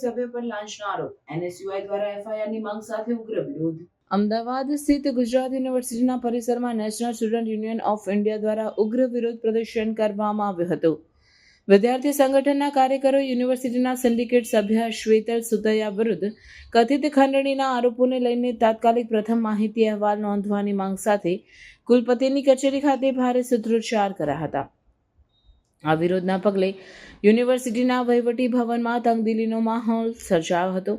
સભ્ય પર લાંચનો આરોપ. એનએસયુઆઈ દ્વારા એફઆઈઆરની માંગ સાથે ઉગ્ર વિરોધ. અમદાવાદ સ્થિત ગુજરાત યુનિવર્સિટીના પરિસરમાં national student union of India દ્વારા ઉગ્ર વિરોધ પ્રદર્શન કરવામાં આવ્યું હતું. વિદ્યાર્થી સંગઠનના કાર્યકરો યુનિવર્સિટીના સિન્ડિકેટ સભ્ય શ્વેતલ સુતૈયા વિરુદ્ધ કથિત ખંડણીના આરોપોને લઈને તાત્કાલિક પ્રથમ માહિતી અહેવાલ નોંધવાની માંગ સાથે કુલપતિની કચેરી ખાતે ભારે સૂત્રોચ્ચાર કર્યા હતા. આ વિરોધના પગલે યુનિવર્સિટીના વહીવટી ભવનમાં તંગદિલીનો માહોલ સર્જાયો હતો.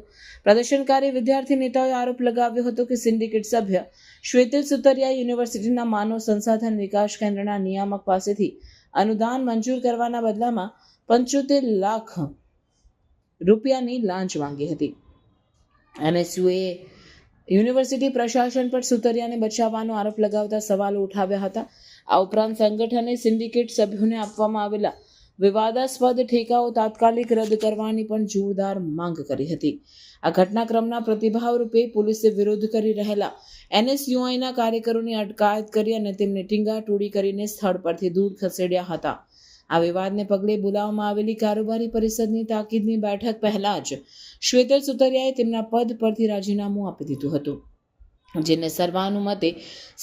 પ્રદર્શનકારી વિદ્યાર્થી નેતાઓએ આરોપ લગાવ્યો હતો કે સિન્ડિકેટ સભ્ય શ્વેતિલ સુતરિયા યુનિવર્સિટીના માનવ સંસાધન વિકાસ કેન્દ્રના નિયામક પાસેથી અનુદાન મંજૂર કરવાના બદલામાં પંચોતેર લાખ રૂપિયાની લાંચ માંગી હતી. એનએસયુએ યુનિવર્સિટી પ્રશાસન પર સુતરિયાને બચાવવાનો આરોપ લગાવતા સવાલો ઉઠાવ્યા હતા. આ ઉપરાંત સંગઠને સિન્ડિકેટ સભ્યોને આપવામાં આવેલા વિવાદાસ્પદ ઠેકાઓ તાત્કાલિક રદ કરવાની પણ જોરદાર માંગ કરી હતી. આ ઘટનાક્રમના પ્રતિભાવ રૂપે પોલીસે વિરોધ કરી રહેલા એનએસયુઆઈના કાર્યકરોની અટકાયત કરી અને તેમને ટીંગાટોળી કરીને સ્થળ પરથી દૂર ખસેડ્યા હતા. આ વિવાદને પગલે બોલાવવામાં આવેલી કારોબારી પરિષદની તાકીદની બેઠક પહેલા જ શ્વેતર સુતરિયાએ તેમના પદ પરથી રાજીનામું આપી દીધું હતું, જેને સર્વાનુમતે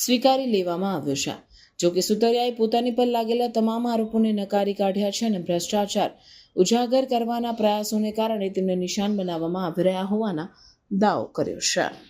સ્વીકારી લેવામાં આવ્યો છે. જોકે સુતરિયાએ પોતાની પર લાગેલા તમામ આરોપોને નકારી કાઢ્યા છે અને ભ્રષ્ટાચાર ઉજાગર કરવાના પ્રયાસોને કારણે તેમને નિશાન બનાવવામાં આવી રહ્યા હોવાના દાવો કર્યો છે.